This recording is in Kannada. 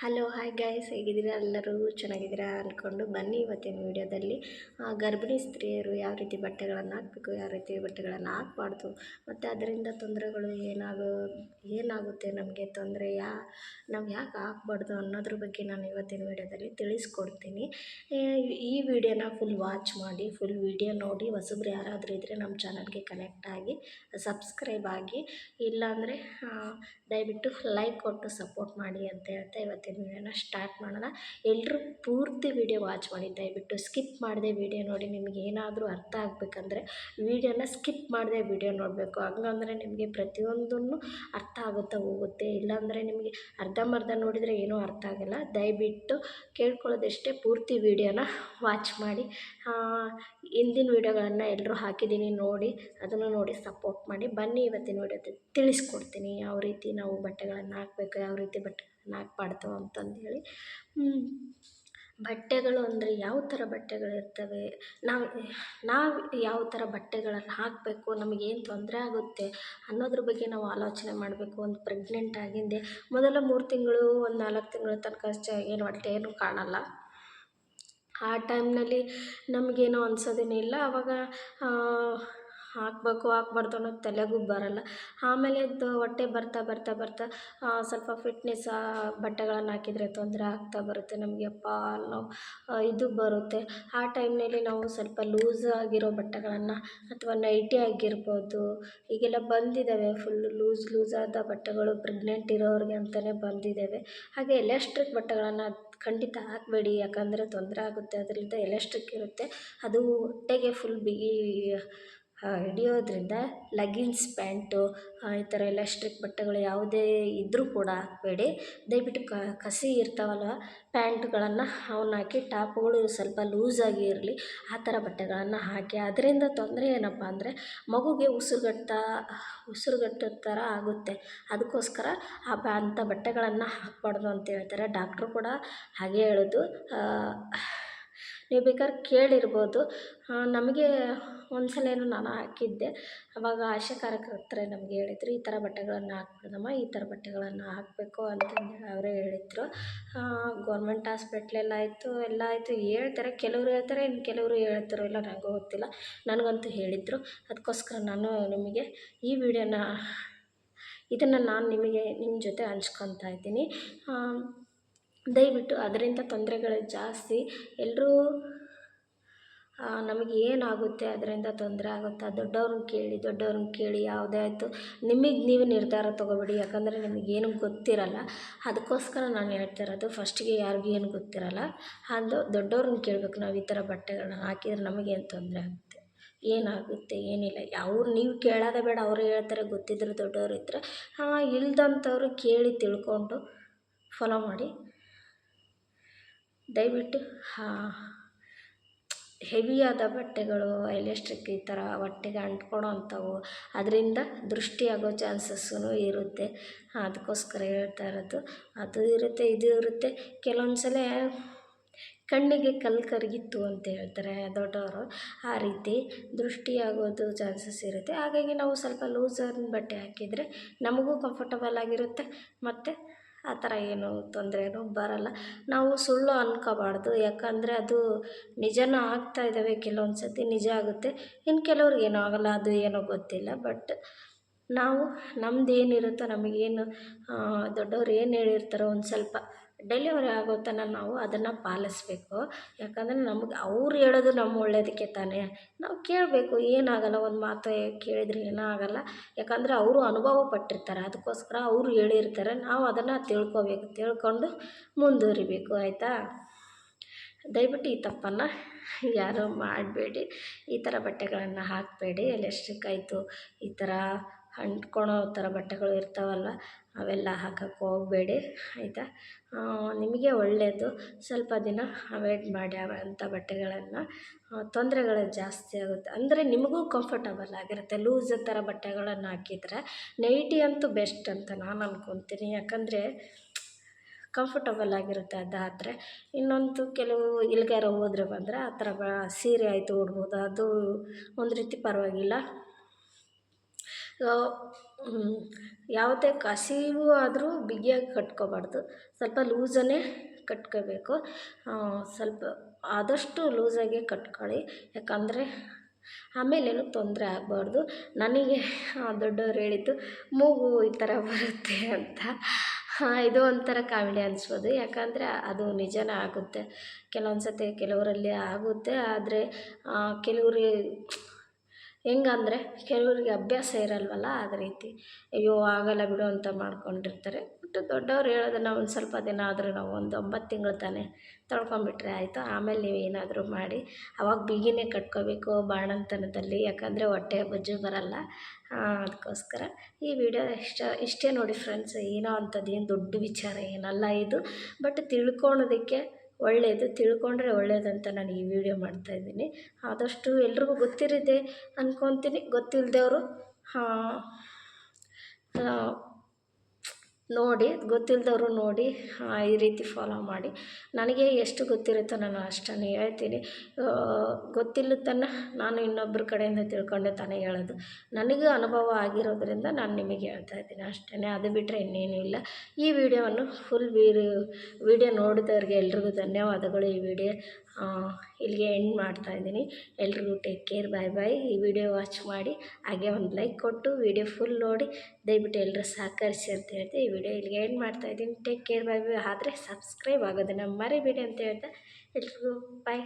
ಹಲೋ ಹಾಯ್ ಗಾಯ್ಸ್ ಹೇಗಿದ್ದೀರಾ? ಎಲ್ಲರೂ ಚೆನ್ನಾಗಿದ್ದೀರಾ ಅಂದ್ಕೊಂಡು ಬನ್ನಿ ಇವತ್ತಿನ ವಿಡಿಯೋದಲ್ಲಿ. ಗರ್ಭಿಣಿ ಸ್ತ್ರೀಯರು ಯಾವ ರೀತಿ ಬಟ್ಟೆಗಳನ್ನು ಹಾಕಬೇಕು, ಯಾವ ರೀತಿ ಬಟ್ಟೆಗಳನ್ನು ಹಾಕ್ಬಾರ್ದು, ಮತ್ತು ಅದರಿಂದ ತೊಂದರೆಗಳು ಏನಾಗೋ, ಏನಾಗುತ್ತೆ, ನಮಗೆ ತೊಂದರೆ ಯಾ, ನಾವು ಯಾಕೆ ಹಾಕ್ಬಾರ್ದು ಅನ್ನೋದ್ರ ಬಗ್ಗೆ ನಾನು ಇವತ್ತಿನ ವಿಡಿಯೋದಲ್ಲಿ ತಿಳಿಸ್ಕೊಡ್ತೀನಿ. ಈ ವಿಡಿಯೋನ ಫುಲ್ ವಾಚ್ ಮಾಡಿ ಫುಲ್ ವಿಡಿಯೋ ನೋಡಿ, ಹೊಸಬ್ರು ಯಾರಾದರೂ ಇದ್ದರೆ ನಮ್ಮ ಚಾನಲ್ಗೆ ಕನೆಕ್ಟ್ ಆಗಿ ಸಬ್ಸ್ಕ್ರೈಬ್ ಆಗಿ, ಇಲ್ಲಾಂದರೆ ದಯವಿಟ್ಟು ಲೈಕ್ ಕೊಟ್ಟು ಸಪೋರ್ಟ್ ಮಾಡಿ ಅಂತ ಹೇಳ್ತಾ ಇವತ್ತಿನ ವಿಡಿಯೋನ ಸ್ಟಾರ್ಟ್ ಮಾಡೋಣ. ಎಲ್ಲರೂ ಪೂರ್ತಿ ವಿಡಿಯೋ ವಾಚ್ ಮಾಡಿ, ದಯವಿಟ್ಟು ಸ್ಕಿಪ್ ಮಾಡದೆ ವಿಡಿಯೋ ನೋಡಿ, ನಿಮಗೆ ಏನಾದರೂ ಅರ್ಥ ಆಗಬೇಕಂದ್ರೆ ವಿಡಿಯೋನ ಸ್ಕಿಪ್ ಮಾಡದೆ ವಿಡಿಯೋ ನೋಡಬೇಕು. ಹಂಗಂದ್ರೆ ನಿಮಗೆ ಪ್ರತಿಯೊಂದನ್ನು ಅರ್ಥ ಆಗುತ್ತಾ ಹೋಗುತ್ತೆ. ಇಲ್ಲಾಂದರೆ ನಿಮಗೆ ಅರ್ಧಂಬರ್ಧ ನೋಡಿದರೆ ಏನೂ ಅರ್ಥ ಆಗಲ್ಲ. ದಯವಿಟ್ಟು ಕೇಳ್ಕೊಳ್ಳೋದಷ್ಟೇ ಪೂರ್ತಿ ವಿಡಿಯೋನ ವಾಚ್ ಮಾಡಿ. ಹಿಂದಿನ ವಿಡಿಯೋಗಳನ್ನು ಎಲ್ಲರೂ ಹಾಕಿದ್ದೀನಿ ನೋಡಿ, ಅದನ್ನು ನೋಡಿ ಸಪೋರ್ಟ್ ಮಾಡಿ. ಬನ್ನಿ ಇವತ್ತಿನ ವಿಡಿಯೋದಲ್ಲಿ ತಿಳಿಸ್ಕೊಡ್ತೀನಿ ಯಾವ ರೀತಿ ನಾವು ಬಟ್ಟೆಗಳನ್ನು ಹಾಕಬೇಕು, ಯಾವ ರೀತಿ ಬಟ್ಟೆಗಳನ್ನು ಮಾಡ್ತಾವೆ ಅಂತಂದೇಳಿ. ಬಟ್ಟೆಗಳು ಅಂದರೆ ಯಾವ ಥರ ಬಟ್ಟೆಗಳಿರ್ತವೆ ನಾವು ನಾವು ಯಾವ ಥರ ಬಟ್ಟೆಗಳನ್ನು ಹಾಕಬೇಕು? ನಮಗೇನು ತೊಂದರೆ ಆಗುತ್ತೆ? ಅನ್ನೋದ್ರ ಬಗ್ಗೆ ನಾವು ಆಲೋಚನೆ ಮಾಡಬೇಕು. ಒಂದು ಪ್ರೆಗ್ನೆಂಟ್ ಆಗಿಂದೆ ಮೊದಲ ಮೂರು ತಿಂಗಳು, ಒಂದು ನಾಲ್ಕು ತಿಂಗಳ ತನಕ ಚ ಏನು ಹೊಟ್ಟೆ ಏನು ಕಾಣಲ್ಲ. ಆ ಟೈಮ್ನಲ್ಲಿ ನಮಗೇನು ಅನ್ಸೋದೇನಿಲ್ಲ ಆವಾಗ ಹಾಕಬೇಕು, ಹಾಕ್ಬಾರ್ದು ಅನ್ನೋದು ತಲೆಗೂ ಬರಲ್ಲ. ಆಮೇಲೆ ಹೊಟ್ಟೆ ಬರ್ತಾ ಬರ್ತಾ ಬರ್ತಾ ಸ್ವಲ್ಪ ಫಿಟ್ನೆಸ್ ಬಟ್ಟೆಗಳನ್ನು ಹಾಕಿದರೆ ತೊಂದರೆ ಆಗ್ತಾ ಬರುತ್ತೆ. ನಮಗೆ ಅಪ್ಪ ಇದು ಬರುತ್ತೆ. ಆ ಟೈಮ್ನಲ್ಲಿ ನಾವು ಸ್ವಲ್ಪ ಲೂಸ್ ಆಗಿರೋ ಬಟ್ಟೆಗಳನ್ನು ಅಥವಾ ನೈಟಿ ಆಗಿರ್ಬೋದು, ಈಗೆಲ್ಲ ಬಂದಿದ್ದಾವೆ ಫುಲ್ ಲೂಸ್ ಲೂಸ್ ಆದ ಬಟ್ಟೆಗಳು ಪ್ರೆಗ್ನೆಂಟ್ ಇರೋರಿಗೆ ಅಂತಲೇ ಬಂದಿದ್ದಾವೆ ಹಾಗೆ ಎಲಾಸ್ಟಿಕ್ ಬಟ್ಟೆಗಳನ್ನು ಖಂಡಿತ ಹಾಕಬೇಡಿ, ಯಾಕಂದರೆ ತೊಂದರೆ ಆಗುತ್ತೆ. ಅದರಿಂದ ಎಲೆಸ್ಟ್ರಿಕ್ ಇರುತ್ತೆ. ಅದು ಹೊಟ್ಟೆಗೆ ಫುಲ್ ಬಿಗಿ ಹಿಡಿಯೋದ್ರಿಂದ ಲಗಿನ್ಸ್ ಪ್ಯಾಂಟು ಈ ಥರ ಎಲಾಸ್ಟಿಕ್ ಬಟ್ಟೆಗಳು ಯಾವುದೇ ಇದ್ದರೂ ಕೂಡ ಹಾಕಬೇಡಿ ದಯವಿಟ್ಟು ಕಸಿ ಇರ್ತಾವಲ್ಲ ಪ್ಯಾಂಟ್ಗಳನ್ನು ಅವನ್ನ ಹಾಕಿ ಟಾಪ್ಗಳು ಸ್ವಲ್ಪ ಲೂಸಾಗಿ ಇರಲಿ, ಆ ಥರ ಬಟ್ಟೆಗಳನ್ನು ಹಾಕಿ. ಅದರಿಂದ ತೊಂದರೆ ಏನಪ್ಪ ಅಂದರೆ, ಮಗುಗೆ ಉಸಿರುಗಟ್ಟ ಉಸಿರುಗಟ್ಟೋ ಥರ ಆಗುತ್ತೆ. ಅದಕ್ಕೋಸ್ಕರ ಆ ಬ ಅಂಥ ಬಟ್ಟೆಗಳನ್ನು ಹಾಕ್ಬಾರ್ದು ಅಂತ ಹೇಳ್ತಾರೆ. ಡಾಕ್ಟ್ರು ಕೂಡ ಹಾಗೆ ಹೇಳೋದು. ನೀವು ಬೇಕಾದ್ರೆ ಕೇಳಿರ್ಬೋದು. ನಮಗೆ ಒಂದು ಸಲ ಏನೋ ನಾನು ಹಾಕಿದ್ದೆ. ಅವಾಗ ಆಶಾ ನಮಗೆ ಹೇಳಿದ್ರು, ಈ ಥರ ಬಟ್ಟೆಗಳನ್ನು ಹಾಕ್ಬೇಡಮ್ಮ, ಈ ಥರ ಬಟ್ಟೆಗಳನ್ನು ಹಾಕಬೇಕು ಅಂತಂದೇಳಿ ಅವರೇ ಹೇಳಿದ್ರು. ಗೌರ್ಮೆಂಟ್ ಹಾಸ್ಪಿಟ್ಲೆಲ್ಲ ಆಯಿತು, ಎಲ್ಲ ಆಯಿತು. ಹೇಳ್ತಾರೆ, ಕೆಲವ್ರು ಹೇಳ್ತಾರೆ, ಇನ್ನು ಕೆಲವರು ಹೇಳ್ತಾರೋ ಇಲ್ಲ ನನಗೂ ಗೊತ್ತಿಲ್ಲ. ನನಗಂತೂ ಹೇಳಿದರು. ಅದಕ್ಕೋಸ್ಕರ ನಾನು ನಿಮಗೆ ಈ ವಿಡಿಯೋನ, ಇದನ್ನು ನಾನು ನಿಮಗೆ, ನಿಮ್ಮ ಜೊತೆ ಹಂಚ್ಕೊತಾ ಇದ್ದೀನಿ. ದಯವಿಟ್ಟು ಅದರಿಂದ ತೊಂದರೆಗಳು ಜಾಸ್ತಿ. ಎಲ್ಲರೂ ನಮಗೆ ಏನಾಗುತ್ತೆ, ಅದರಿಂದ ತೊಂದರೆ ಆಗುತ್ತಾ? ದೊಡ್ಡವ್ರನ್ನ ಕೇಳಿ ದೊಡ್ಡವ್ರನ್ನ ಕೇಳಿ ಯಾವುದೇ ಆಯಿತು. ನಿಮಗೆ ನೀವು ನಿರ್ಧಾರ ತೊಗೋಬೇಡಿ. ಯಾಕಂದರೆ ನಿಮಗೇನು ಗೊತ್ತಿರಲ್ಲ. ಅದಕ್ಕೋಸ್ಕರ ನಾನು ಹೇಳ್ತಾ ಇರೋದು, ಫಸ್ಟಿಗೆ ಯಾರಿಗೂ ಏನು ಗೊತ್ತಿರಲ್ಲ. ಅದು ದೊಡ್ಡವ್ರನ್ನ ಕೇಳಬೇಕು. ನಾವು ಈ ಥರ ಬಟ್ಟೆಗಳನ್ನ ಹಾಕಿದ್ರೆ ನಮಗೇನು ತೊಂದರೆ ಆಗುತ್ತೆ? ಏನಾಗುತ್ತೆ? ಏನಿಲ್ಲ. ಅವ್ರು ನೀವು ಕೇಳೋದೇ ಬೇಡ. ಅವರು ಹೇಳ್ತಾರೆ, ಗೊತ್ತಿದ್ರೆ ದೊಡ್ಡವರು ಇದ್ದರೆ ಇಲ್ದಂಥವ್ರು ಕೇಳಿ ತಿಳ್ಕೊಂಡು ಫಾಲೋ ಮಾಡಿ. ದಯವಿಟ್ಟು ಹೆವಿಯಾದ ಬಟ್ಟೆಗಳು ಎಲೆಸ್ಟ್ರಿಕ್ ಈ ಥರ ಹೊಟ್ಟೆಗೆ ಅಂಟ್ಕೊಳೋ ಅಂಥವು ಅದರಿಂದ ದೃಷ್ಟಿಯಾಗೋ ಚಾನ್ಸಸ್ಸೂ ಇರುತ್ತೆ. ಅದಕ್ಕೋಸ್ಕರ ಹೇಳ್ತಾ ಇರೋದು. ಅದು ಇರುತ್ತೆ, ಇದು ಇರುತ್ತೆ. ಕೆಲವೊಂದು ಸಲ ಕಣ್ಣಿಗೆ ಕಲ್ಲು ಕರಗಿತ್ತು ಅಂತ ಹೇಳ್ತಾರೆ ದೊಡ್ಡವರು. ಆ ರೀತಿ ದೃಷ್ಟಿಯಾಗೋದು ಚಾನ್ಸಸ್ ಇರುತ್ತೆ. ಹಾಗಾಗಿ ನಾವು ಸ್ವಲ್ಪ ಲೂಸರ್ನ ಬಟ್ಟೆ ಹಾಕಿದರೆ ನಮಗೂ ಕಂಫರ್ಟಬಲ್ ಆಗಿರುತ್ತೆ. ಮತ್ತು ಆ ಥರ ಏನು ತೊಂದರೆನೂ ಬರಲ್ಲ. ನಾವು ಸುಳ್ಳು ಅನ್ಕೋಬಾರ್ದು. ಯಾಕಂದರೆ ಅದು ನಿಜನೂ ಆಗ್ತಾ ಇದ್ದಾವೆ ಕೆಲವೊಂದು ಸರ್ತಿ ನಿಜ ಆಗುತ್ತೆ. ಇನ್ನು ಕೆಲವ್ರಿಗೆ ಏನೂ ಆಗೋಲ್ಲ, ಅದು ಏನೋ ಗೊತ್ತಿಲ್ಲ. ಬಟ್ ನಾವು ನಮ್ದು ಏನಿರುತ್ತೋ ನಮಗೇನು ದೊಡ್ಡವ್ರು ಏನು ಹೇಳಿರ್ತಾರೋ ಒಂದು ಸ್ವಲ್ಪ ಡೆಲಿವರಿ ಆಗೋ ತನಕ ನಾವು ಅದನ್ನು ಪಾಲಿಸ್ಬೇಕು. ಯಾಕಂದರೆ ನಮ್ಗೆ ಅವ್ರು ಹೇಳೋದು ನಮ್ಮ ಒಳ್ಳೇದಕ್ಕೆ ತಾನೇ. ನಾವು ಕೇಳಬೇಕು, ಏನಾಗಲ್ಲ, ಒಂದು ಮಾತು ಕೇಳಿದರೆ ಏನೂ ಆಗಲ್ಲ ಯಾಕಂದರೆ ಅವರು ಅನುಭವ ಪಟ್ಟಿರ್ತಾರೆ ಅದಕ್ಕೋಸ್ಕರ ಅವರು ಹೇಳಿರ್ತಾರೆ. ನಾವು ಅದನ್ನು ತಿಳ್ಕೊಬೇಕು, ತಿಳ್ಕೊಂಡು ಮುಂದುವರಿಬೇಕು, ಆಯಿತಾ? ದಯವಿಟ್ಟು ಈ ತಪ್ಪನ್ನು ಯಾರೂ ಮಾಡಬೇಡಿ. ಈ ಥರ ಬಟ್ಟೆಗಳನ್ನು ಹಾಕಬೇಡಿ. ಎಲೆಸ್ಟ್ರಿಕ್ ಆಯಿತು, ಈ ಥರ ಅಂಟ್ಕೊಳೋ ಥರ ಬಟ್ಟೆಗಳು ಇರ್ತಾವಲ್ಲ ಅವೆಲ್ಲ ಹಾಕಕ್ಕೆ ಹೋಗಬೇಡಿ, ಆಯಿತಾ? ನಿಮಗೆ ಒಳ್ಳೆಯದು ಸ್ವಲ್ಪ ದಿನ ಅವಾಯ್ಡ್ ಮಾಡಿ ಅಂಥ ಬಟ್ಟೆಗಳನ್ನು. ತೊಂದರೆಗಳು ಜಾಸ್ತಿ ಆಗುತ್ತೆ. ಅಂದರೆ ನಿಮಗೂ ಕಂಫರ್ಟಬಲ್ ಆಗಿರುತ್ತೆ. ಲೂಸ್ ಥರ ಬಟ್ಟೆಗಳನ್ನು ಹಾಕಿದರೆ ನೈಟಿ ಅಂತೂ ಬೆಸ್ಟ್ ಅಂತ ನಾನು ಅಂದ್ಕೊತೀನಿ ಯಾಕಂದರೆ ಕಂಫರ್ಟಬಲ್ ಆಗಿರುತ್ತೆ ಅದು ಆದರೆ ಇನ್ನೊಂದು ಕೆಲವು ಇಲ್ಗಾರ ಹೋದ್ರೆ ಬಂದರೆ ಆ ಥರ ಸೀರೆ ಆಯಿತು ಉಡ್ಬೋದು. ಅದು ಒಂದು ರೀತಿ ಪರವಾಗಿಲ್ಲ. ಯಾವುದೇ ಕಸಿವು ಆದರೂ ಬಿಗಿಯಾಗಿ ಕಟ್ಕೋಬಾರ್ದು. ಸ್ವಲ್ಪ ಲೂಸನ್ನೇ ಕಟ್ಕೋಬೇಕು. ಸ್ವಲ್ಪ ಆದಷ್ಟು ಲೂಸಾಗಿ ಕಟ್ಕೊಳ್ಳಿ. ಯಾಕಂದರೆ ಆಮೇಲೇನು ತೊಂದರೆ ಆಗಬಾರ್ದು. ನನಗೆ ದೊಡ್ಡವ್ರು ಹೇಳಿದ್ದು, ಮೂಗು ಈ ಥರ ಬರುತ್ತೆ ಅಂತ. ಇದು ಒಂಥರ ಕಾಮಿಡಿ ಅನಿಸ್ಬೋದು. ಯಾಕಂದರೆ ಅದು ನಿಜನೇ ಆಗುತ್ತೆ. ಕೆಲವೊಂದು ಸತಿ ಕೆಲವರಲ್ಲಿ ಆಗುತ್ತೆ. ಆದರೆ ಕೆಲವ್ರಿಗೆ ಹೆಂಗಂದ್ರೆ ಕೆಲವ್ರಿಗೆ ಅಭ್ಯಾಸ ಇರಲ್ವಲ್ಲ ಅದು ರೀತಿ, ಅಯ್ಯೋ ಆಗಲ್ಲ ಬಿಡು ಅಂತ ಮಾಡ್ಕೊಂಡಿರ್ತಾರೆ. ಬಟ್ ದೊಡ್ಡವ್ರು ಹೇಳೋದನ್ನ ಒಂದು ಸ್ವಲ್ಪ ದಿನ ಆದರೂ ನಾವು ಒಂದು ಒಂಬತ್ತು ತಿಂಗಳು ತಾನೇ ತಡ್ಕೊಂಬಿಟ್ರೆ ಆಯಿತು? ಆಮೇಲೆ ನೀವು ಏನಾದರೂ ಮಾಡಿ, ಅವಾಗ ಬಿಗಿನೇ ಕಟ್ಕೋಬೇಕು ಬಾಣಂತನದಲ್ಲಿ, ಯಾಕಂದರೆ ಹೊಟ್ಟೆ ಬೊಜ್ಜು ಬರಲ್ಲ. ಅದಕ್ಕೋಸ್ಕರ ಈ ವಿಡಿಯೋ ಇಷ್ಟ, ಇಷ್ಟೇ ನೋಡಿ ಫ್ರೆಂಡ್ಸ್ ಏನೋ ಅಂಥದ್ದು ಏನು ದೊಡ್ಡ ವಿಚಾರ ಏನಲ್ಲ ಇದು. ಬಟ್ ತಿಳ್ಕೊಳೋದಕ್ಕೆ ಒಳ್ಳೆಯದು ತಿಳ್ಕೊಂಡ್ರೆ ಒಳ್ಳೆಯದಂತ ನಾನು ಈ ವಿಡಿಯೋ ಮಾಡ್ತಾಯಿದ್ದೀನಿ ಆದಷ್ಟು ಎಲ್ರಿಗೂ ಗೊತ್ತಿರಿದೆ ಅಂದ್ಕೊತೀನಿ ಗೊತ್ತಿಲ್ಲದವ್ರು ನೋಡಿ ಗೊತ್ತಿಲ್ಲದವ್ರು ನೋಡಿ ಈ ರೀತಿ ಫಾಲೋ ಮಾಡಿ. ನನಗೆ ಎಷ್ಟು ಗೊತ್ತಿರುತ್ತೋ ನಾನು ಅಷ್ಟನ್ನು ಹೇಳ್ತೀನಿ. ಗೊತ್ತಿಲ್ಲದನ್ನು ನಾನು ಇನ್ನೊಬ್ಬರ ಕಡೆಯಿಂದ ತಿಳ್ಕೊಂಡೆ ತಾನೇ ಹೇಳೋದು. ನನಗೆ ಅನುಭವ ಆಗಿರೋದ್ರಿಂದ ನಾನು ನಿಮಗೆ ಹೇಳ್ತಾ ಇದ್ದೀನಿ ಅಷ್ಟೇ ಅದು ಬಿಟ್ಟರೆ ಇನ್ನೇನೂ ಇಲ್ಲ. ಈ ವಿಡಿಯೋವನ್ನು ಫುಲ್ ವಿಡಿಯೋ ನೋಡಿದವ್ರಿಗೆ ಎಲ್ರಿಗೂ ಧನ್ಯವಾದಗಳು. ಈ ವಿಡಿಯೋ ಇಲ್ಲಿಗೆ ಎಂಡ್ ಮಾಡ್ತಾ ಇದ್ದೀನಿ. ಎಲ್ರಿಗೂ ಟೇಕ್ ಕೇರ್ ಬಾಯ್ ಬಾಯ್ ಈ ವಿಡಿಯೋ ವಾಚ್ ಮಾಡಿ, ಹಾಗೆ ಒಂದು ಲೈಕ್ ಕೊಟ್ಟು ವಿಡಿಯೋ ಫುಲ್ ನೋಡಿ, ದಯವಿಟ್ಟು ಎಲ್ಲರೂ ಸಹಕರಿಸಿ ಅಂತ ಹೇಳ್ತಾ ಈ ವಿಡಿಯೋ ಇಲ್ಲಿಗೆ ಎಂಡ್ ಮಾಡ್ತಾ ಇದ್ದೀನಿ. ಟೇಕ್ ಕೇರ್ ಬಾಯ್ ಬಾಯ್ ಆದರೆ ಸಬ್ಸ್ಕ್ರೈಬ್ ಆಗೋದನ್ನು ಮರಿಬೇಡಿ ಅಂತ ಹೇಳ್ತಾ ಎಲ್ರಿಗೂ ಬಾಯ್